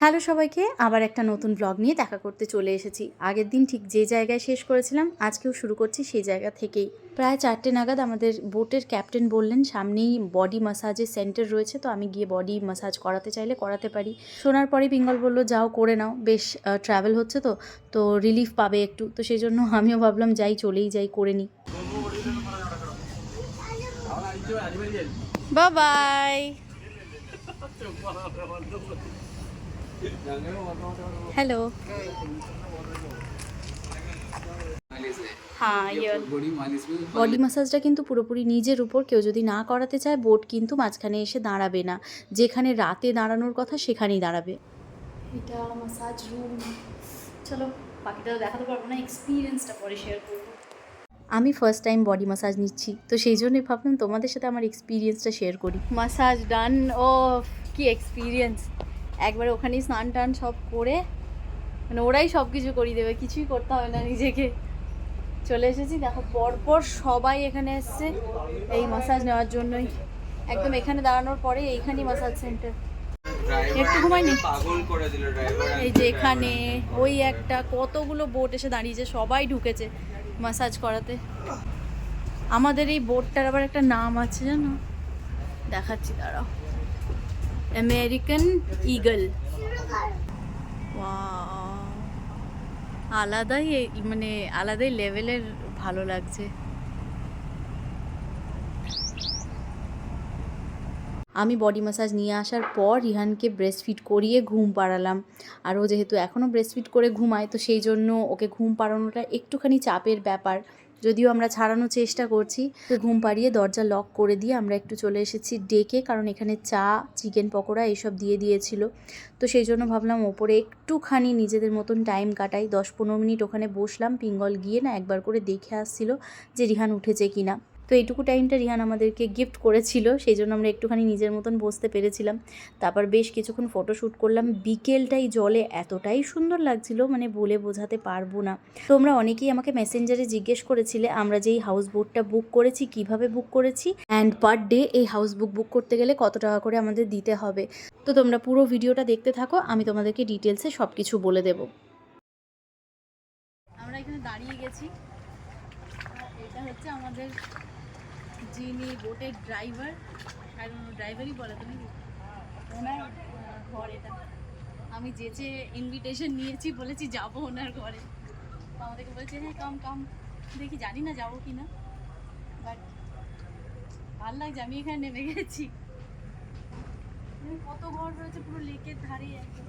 Hello সবাইকে আবার একটা নতুন ব্লগ নিয়ে দেখা করতে চলে এসেছি। আগের দিন ঠিক যে জায়গায় শেষ করেছিলাম আজকেও শুরু করছি সেই জায়গা থেকেই। প্রায় চারটে নাগাদ আমাদের বোটের ক্যাপ্টেন বললেন সামনেই বডি মাসাজের সেন্টার রয়েছে তো আমি গিয়ে বডি মাসাজ করাতে চাইলে করাতে পারি। শোনার পরে পিঙ্গল বলল যাও করে নাও। বেশ ট্রাভেল হচ্ছে তো তো রিলিফ পাবে একটু তো সেই জন্য আমিও ভাবলাম যাই চলেই যাই করে নিই। বাই হ্যালো বডি মাসাজটা কিন্তু পুরোপুরি নিজের উপর কেউ যদি না করাতে চায় বোট কিন্তু মাঝখানে এসে দাঁড়াবে না। যেখানে রাতে দাঁড়ানোর কথা সেখানেই দাঁড়াবে। এটা মাসাজ রুম চলো বাকিটা দেখাতে পারব না এক্সপিরিয়েন্সটা পরে শেয়ার করব। আমি ফার্স্ট টাইম বডি মাসাজ নিচ্ছি তো সেই জন্যই ভাবলাম তোমাদের সাথে আমার এক্সপিরিয়েন্সটা শেয়ার করি। মাসাজ ডান ও কি এক্সপিরিয়েন্স একবার ওখানেই স্নান টান সব করে মানে ওরাই সব কিছু করিয়ে দেবে, কিছুই করতে হবে না নিজেকে। চলে এসেছি, দেখো পরপর সবাই এখানে এসছে, এই মাসাজ নেওয়ার জন্যই। একদম এখানে দাঁড়ানোর পরে এইখানেই মাসাজ সেন্টার একটু ঘুমাইনি এই যে এখানে, ওই একটা, কতগুলো বোট এসে দাঁড়িয়েছে, সবাই ঢুকেছে মাসাজ করাতে। আমাদের এই বোটটার আবার একটা নাম আছে জানো? দেখাচ্ছি, দাঁড়াও। আমেরিকান ইগল আলাদাই মানে আলাদাই লেভেলের ভালো লাগছে। আমি বডি ম্যাসাজ নিয়ে আসার পর রিহানকে ব্রেস্ট ফিট করিয়ে ঘুম পাড়ালাম। আর ও যেহেতু এখনও ব্রেস্ট ফিট করে ঘুমায়, তো সেই জন্য ওকে ঘুম পাড়ানোটা একটুখানি চাপের ব্যাপার। যদিও আমরা ছাড়ানোর চেষ্টা করছি ঘুম পাড়িয়ে দরজা লক করে দিয়ে আমরা একটু চলে এসেছি ডেকে, কারণ এখানে চা, চিকেন পকোড়া এইসব দিয়ে দিয়েছিল। তো সেই জন্য ভাবলাম ওপরে একটুখানি নিজেদের মতন টাইম কাটাই। দশ পনেরো মিনিট ওখানে বসলাম, পিঙ্গল গিয়ে না একবার করে দেখে আসছিল যে রিহান উঠেছে কিনা। তো এইটুকু টাইমটা রিহান আমাদেরকে গিফট করেছিল সেই জন্য আমরা একটুখানি নিজের মতন বসতে পেরেছিলাম। তারপর বেশ কিছুক্ষণ ফটোশ্যুট করলাম, বিকেলটাই জলে এতটাই সুন্দর লাগছিল মানে বলে বোঝাতে পারব না। তোমরা অনেকেই আমাকে মেসেঞ্জারে জিজ্ঞেস করেছিলে, আমরা যেই হাউস বোটটা বুক করেছি, কীভাবে বুক করেছি? অ্যান্ড পার ডে এই হাউস বুক বুক করতে গেলে কত টাকা করে আমাদের দিতে হবে? তো তোমরা পুরো ভিডিওটা দেখতে থাকো, আমি তোমাদেরকে ডিটেলসে সব কিছু বলে দেবো। আমরা এখানে দাঁড়িয়ে গেছি। এটা হচ্ছে আমাদের যিনি বোটের ড্রাইভার ড্রাইভারই বলে তুমি ওনার ঘর এটা। আমি যেচে ইনভিটেশন নিয়েছি, বলেছি যাব ওনার ঘরে। আমাদেরকে বলছে হ্যাঁ কাম কাম দেখি জানি না যাব কি না বাট ভালো লাগছে, আমি এখানে নেমে গেছি। কত ঘর রয়েছে, পুরো লেকের ধারে একদম।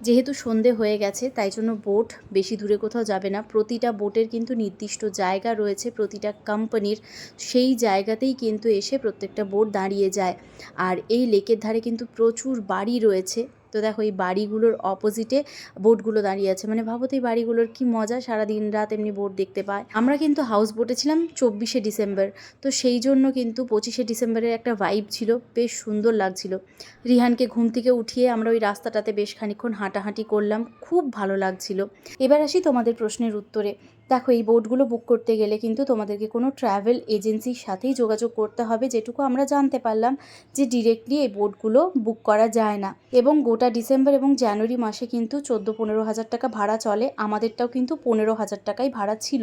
যেহেতু সন্ধে হয়ে গেছে, তাই জন্য বোট বেশি দূরে কোথাও যাবে না। প্রতিটা বোটের কিন্তু নির্দিষ্ট জায়গা রয়েছে, প্রতিটা কোম্পানির সেই জায়গাতেই কিন্তু এসে প্রত্যেকটা বোট দাঁড়িয়ে যায়। আর এই লেকের ধারে কিন্তু প্রচুর বাড়ি রয়েছে। তো দেখো এই বাড়িগুলোর অপোজিটে বোটগুলো দাঁড়িয়ে আছে। মানে ভাবো তো এই বাড়িগুলোর কি মজা, সারা দিন রাত এমনি বোট দেখতে পায়। আমরা কিন্তু হাউস বোটে ছিলাম চব্বিশে ডিসেম্বর। তো সেই জন্য কিন্তু পঁচিশে ডিসেম্বরের একটা ভাইব ছিল, বেশ সুন্দর লাগছিল। রিহানকে ঘুম থেকে উঠিয়ে আমরা ওই রাস্তাটাতে বেশ খানিক্ষণ হাঁটাহাঁটি করলাম, খুব ভালো লাগছিল। এবার আসি তোমাদের প্রশ্নের উত্তরে। দেখো, এই বোটগুলো বুক করতে গেলে কিন্তু তোমাদেরকে কোনো ট্রাভেল এজেন্সির সাথেই যোগাযোগ করতে হবে, যেটুকু আমরা জানতে পারলাম যে ডিরেক্টলি এই বোটগুলো বুক করা যায় না। এবং গোটা ডিসেম্বর এবং জানুয়ারি মাসে কিন্তু চোদ্দ পনেরো হাজার টাকা ভাড়া চলে, আমাদেরটাও কিন্তু পনেরো হাজার টাকাই ভাড়া ছিল।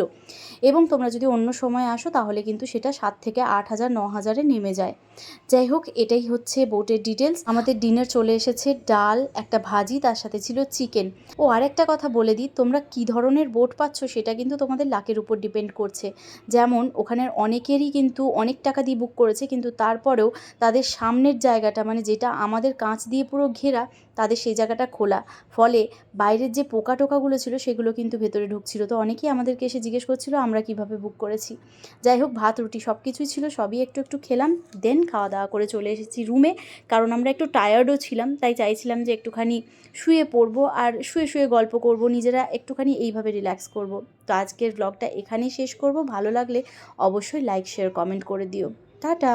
এবং তোমরা যদি অন্য সময় আসো, তাহলে কিন্তু সেটা সাত থেকে আট হাজার, ন হাজারে নেমে যায়। যাই হোক, এটাই হচ্ছে বোটের ডিটেলস আমাদের ডিনার চলে এসেছে, ডাল, একটা ভাজি, তার সাথে ছিল চিকেন ও, আরেকটা কথা বলে দিই, তোমরা কি ধরনের বোট পাচ্ছ সেটা কিন্তু তোমাদের লাকের উপর ডিপেন্ড করছে। যেমন ওখানের অনেকেরই কিন্তু অনেক টাকা দিয়ে বুক করেছে, কিন্তু তারপরেও তাদের সামনের জায়গাটা মানে যেটা আমাদের কাঁচ দিয়ে পুরো ঘেরা, তাদের সেই জায়গাটা খোলা। ফলে বাইরের যে পোকা টোকাগুলো ছিল, সেগুলো কিন্তু ভেতরে ঢুকছিল। তো অনেকেই আমাদেরকে এসে জিজ্ঞেস করছিল, আমরা কীভাবে বুক করেছি? যাই হোক, ভাত, রুটি সব কিছুই ছিল, সবই একটু একটু খেলাম দেন খাওয়া দাওয়া করে চলে এসেছি রুমে কারণ আমরা একটু টায়ার্ডও ছিলাম, তাই চাইছিলাম যে একটুখানি শুয়ে পড়ব আর শুয়ে শুয়ে গল্প করব, নিজেরা একটুখানি এইভাবে রিল্যাক্স করব। তো আজকের ব্লগটা এখানেই শেষ করব। ভালো লাগলে অবশ্যই লাইক শেয়ার কমেন্ট করে দিও। টাটা!